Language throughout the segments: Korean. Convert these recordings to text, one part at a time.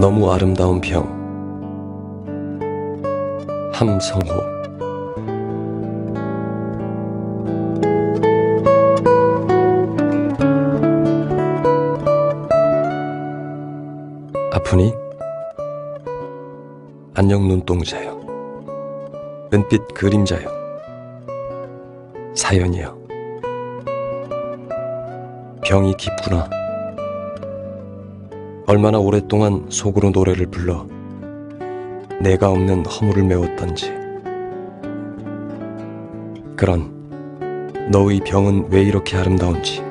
너무 아름다운 병. 함성호. 아프니? 안녕 눈동자요 은빛 그림자요 사연이요 병이 깊구나 얼마나 오랫동안 속으로 노래를 불러 내가 없는 허물을 메웠던지. 그런 너의 병은 왜 이렇게 아름다운지.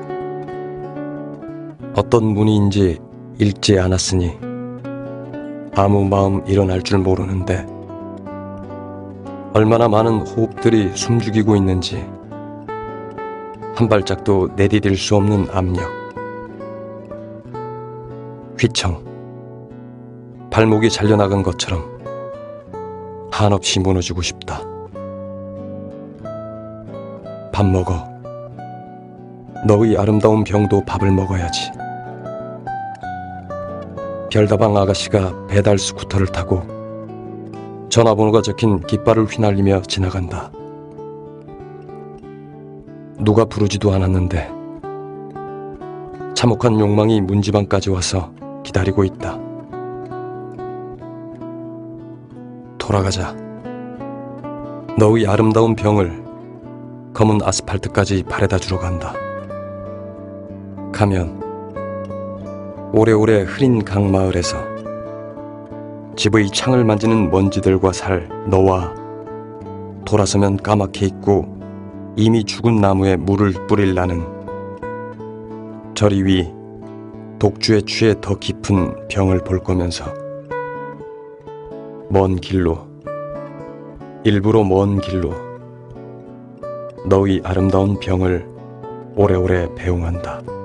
어떤 문의인지 읽지 않았으니 아무 마음 일어날 줄 모르는데 얼마나 많은 호흡들이 숨죽이고 있는지 한 발짝도 내디딜 수 없는 압력 휘청 발목이 잘려나간 것처럼 한없이 무너지고 싶다. 밥 먹어. 너의 아름다운 병도 밥을 먹어야지. 별다방 아가씨가 배달 스쿠터를 타고 전화번호가 적힌 깃발을 휘날리며 지나간다. 누가 부르지도 않았는데 참혹한 욕망이 문지방까지 와서 기다리고 있다. 돌아가자. 너의 아름다운 병을 검은 아스팔트까지 바래다 주러 간다. 가면 오래오래 흐린 강마을에서 집의 창을 만지는 먼지들과 살 너와 돌아서면 까맣게 있고 이미 죽은 나무에 물을 뿌릴 나는 저리 위 독주에 취해 더 깊은 병을 볼 거면서 먼 길로 일부러 먼 길로 너의 아름다운 병을 오래오래 배웅한다.